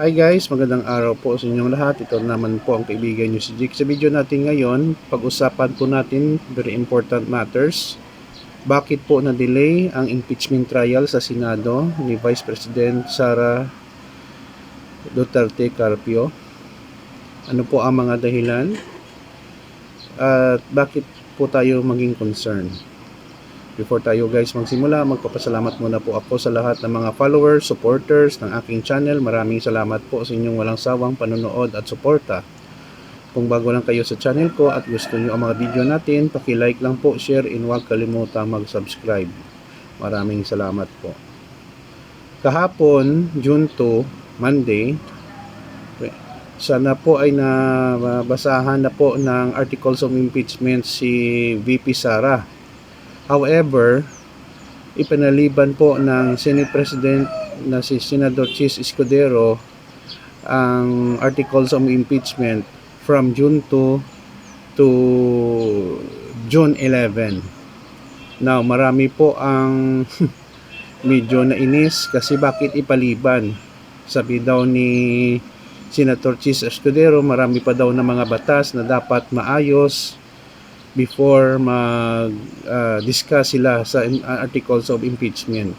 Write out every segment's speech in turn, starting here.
Hi guys, magandang araw po sa inyong lahat. Ito naman po ang kaibigan nyo si Jake. Sa video natin ngayon, pag-usapan po natin very important matters. Bakit po na-delay ang impeachment trial sa Senado ni Vice President Sara Duterte Carpio? Ano po ang mga dahilan? At bakit po tayo maging concerned? Before tayo guys magsimula, magpapasalamat muna po ako sa lahat ng mga followers, supporters ng aking channel. Maraming salamat po sa inyong walang sawang panonood at suporta. Kung bago lang kayo sa channel ko at gusto nyo ang mga video natin, paki-like lang po, share, and huwag kalimutang mag-subscribe. Maraming salamat po. Kahapon, June 2, Monday, sana po ay nabasahan na po ng articles of impeachment si VP Sara However, ipinaliban po ng Senate President na si Senador Chis Escudero ang articles of impeachment from June 2 to June 11. Now, marami po ang medyo nainis kasi bakit ipaliban? Sabi daw ni Senator Chis Escudero, marami pa daw na mga batas na dapat maayos before mag-discuss sila sa uh, articles of impeachment.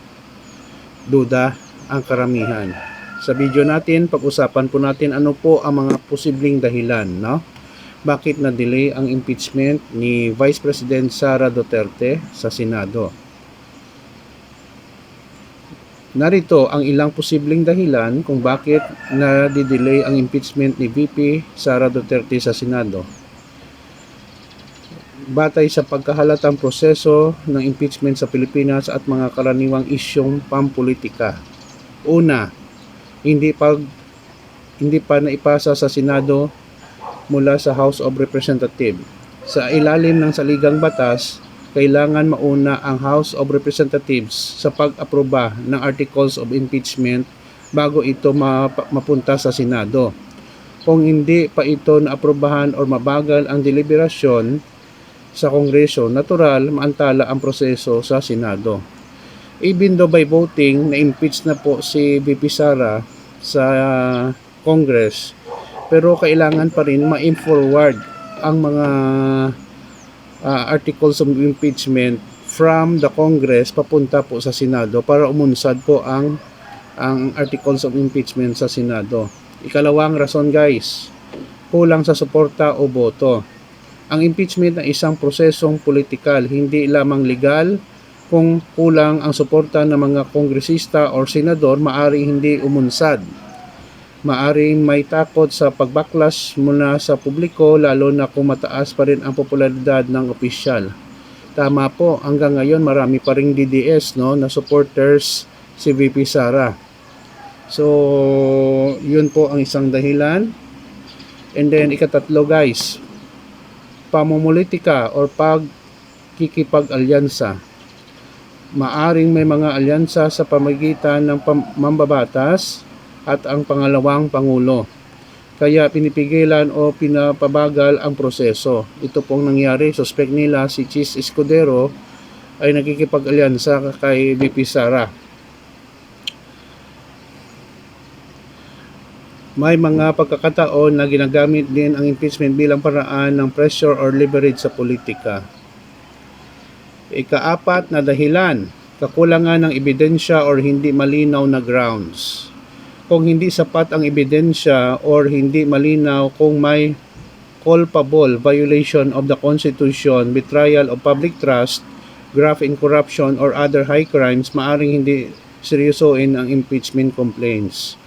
Duda ang karamihan. Sa video natin, pag-usapan po natin ano po ang mga posibleng dahilan, no? Bakit na-delay ang impeachment ni Vice President Sara Duterte sa Senado? Narito ang ilang posibleng dahilan kung bakit na-delay ang impeachment ni VP Sara Duterte sa Senado batay sa pagkahalatang proseso ng impeachment sa Pilipinas at mga karaniwang isyong pampolitika. Una, hindi pag hindi pa naipasa sa Senado mula sa House of Representatives. Sa ilalim ng saligang batas, kailangan mauna ang House of Representatives sa pag-aproba ng articles of impeachment bago ito mapunta sa Senado. Kung hindi pa ito naaprobahan o mabagal ang deliberasyon, sa Kongreso, natural maantala ang proseso sa Senado. Even though by voting, na-impeach na po si VP Sara sa Congress, pero kailangan pa rin ma-forward ang mga uh, articles of impeachment from the Congress papunta po sa Senado para umunsad po ang ang articles of impeachment sa Senado. Ikalawang rason guys, kulang sa suporta o boto. Ang impeachment ay isang prosesong politikal, hindi lamang legal. Kung kulang ang suporta ng mga kongresista o senador, maari hindi umunsad. Maaring may takot sa pagbaklas mula sa publiko lalo na kung mataas pa rin ang popularidad ng opisyal. Tama po, hanggang ngayon marami pa ring DDS no, na supporters si VP Sara. So, yun po ang isang dahilan. And then, ikatatlo guys, pamumulitika or pagkikipag-alyansa. Maaring may mga alyansa sa pamagitan ng mambabatas at ang pangalawang pangulo. Kaya pinipigilan o pinapabagal ang proseso. Ito pong nangyari, suspect nila si Chis Escudero ay nakikipag-alyansa kay VP Sara May mga pagkakataon na ginagamit din ang impeachment bilang paraan ng pressure or leverage sa politika. Ikaapat na dahilan, kakulangan ng ebidensya or hindi malinaw na grounds. Kung hindi sapat ang ebidensya or hindi malinaw kung may culpable violation of the Constitution, betrayal of public trust, graft in corruption, or other high crimes, maaring hindi seryosoin ang impeachment complaints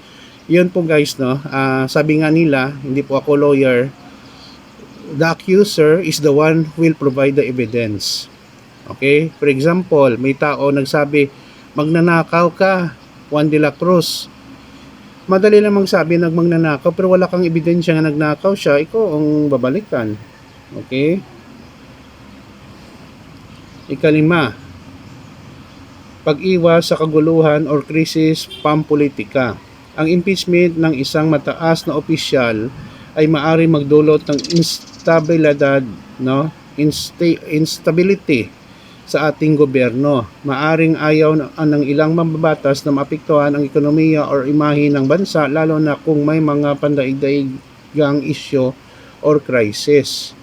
yun po guys no? Uh, sabi nga nila hindi po ako lawyer. The accuser is the one who will provide the evidence. Okay? For example may tao nagsabi magnanakaw ka Juan de la Cruz. Madali namang sabi nag magnanakaw pero wala kang ebidensya nga nagnakaw siya ikaw ang babalikan. Okay? Ikalima pag-iwas sa kaguluhan or krisis pampolitika ang impeachment ng isang mataas na opisyal ay maari magdulot ng instabilidad, no? Insta- instability sa ating gobyerno. Maaring ayaw na- ng ilang mambabatas na maapektuhan ang ekonomiya or imahe ng bansa lalo na kung may mga pandaigdaigang isyo or crisis.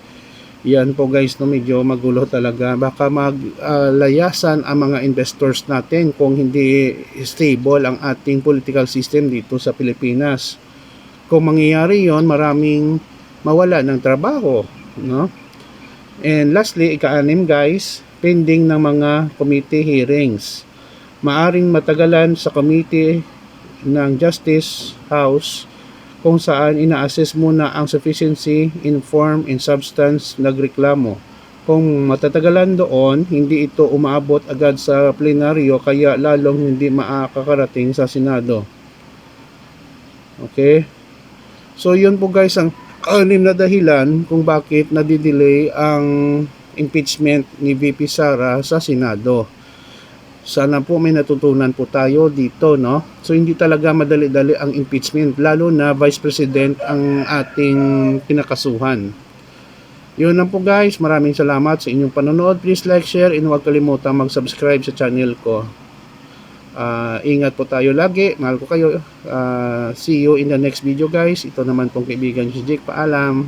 Yan po guys, no, medyo magulo talaga. Baka maglayasan ang mga investors natin kung hindi stable ang ating political system dito sa Pilipinas. Kung mangyayari yon maraming mawala ng trabaho. No? And lastly, ika-anim guys, pending ng mga committee hearings. Maaring matagalan sa committee ng Justice House kung saan ina-assess muna ang sufficiency in form and substance nagreklamo. Kung matatagalan doon, hindi ito umaabot agad sa plenaryo kaya lalong hindi makakarating sa Senado. Okay? So yun po guys ang anim na dahilan kung bakit nadidelay ang impeachment ni VP Sara sa Senado. Sana po may natutunan po tayo dito, no? So hindi talaga madali-dali ang impeachment, lalo na Vice President ang ating pinakasuhan. Yun lang po guys, maraming salamat sa inyong panonood. Please like, share, and huwag kalimutang mag-subscribe sa channel ko. Ah, ingat po tayo lagi. Mahal ko kayo. Ah, see you in the next video guys. Ito naman pong kaibigan si Jake. Paalam.